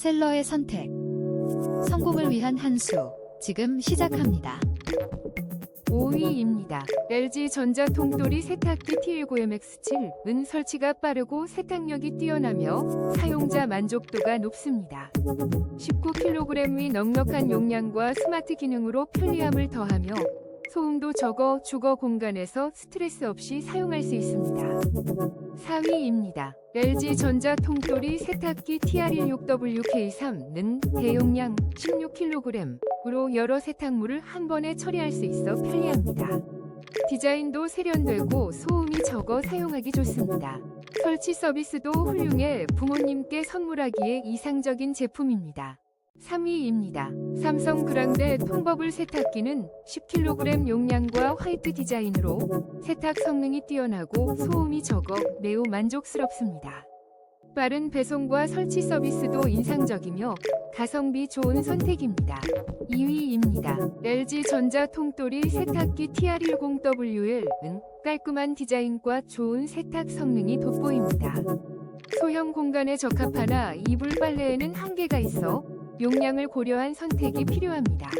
셀러의 선택. 성공을 위한 한 수. 지금 시작합니다. 5위입니다. LG 전자 통돌이 세탁기 T19MX7은 설치가 빠르고 세탁력이 뛰어나며 사용자 만족도가 높습니다. 19kg의 넉넉한 용량과 스마트 기능으로 편리함을 더하며 소음도 적어 주거 공간에서 스트레스 없이 사용할 수 있습니다. 4위입니다. LG 전자 통돌이 세탁기 TR16WK3는 대용량 16kg으로 여러 세탁물을 한 번에 처리할 수 있어 편리합니다. 디자인도 세련되고 소음이 적어 사용하기 좋습니다. 설치 서비스도 훌륭해 부모님께 선물하기에 이상적인 제품입니다. 3위입니다. 삼성 그랑데 통버블 세탁기는 10kg 용량과 화이트 디자인으로 세탁 성능이 뛰어나고 소음이 적어 매우 만족스럽습니다. 빠른 배송과 설치 서비스도 인상적이며 가성비 좋은 선택입니다. 2위입니다. LG 전자 통돌이 세탁기 TR10WL은 깔끔한 디자인과 좋은 세탁 성능이 돋보입니다. 소형 공간에 적합하나 이불 빨래에는 한계가 있어 용량을 고려한 선택이 필요합니다.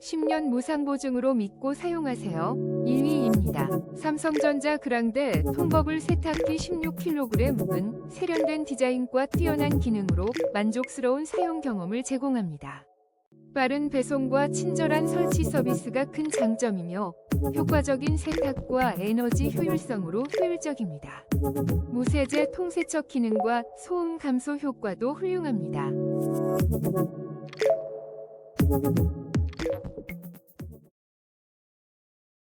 10년 무상 보증으로 믿고 사용하세요. 1위입니다. 삼성전자 그랑데 통버블 세탁기 16kg은 세련된 디자인과 뛰어난 기능으로 만족스러운 사용 경험을 제공합니다. 빠른 배송과 친절한 설치 서비스가 큰 장점이며 효과적인 세탁과 에너지 효율성으로 효율적입니다. 무세제 통세척 기능과 소음 감소 효과도 훌륭합니다. Thank you.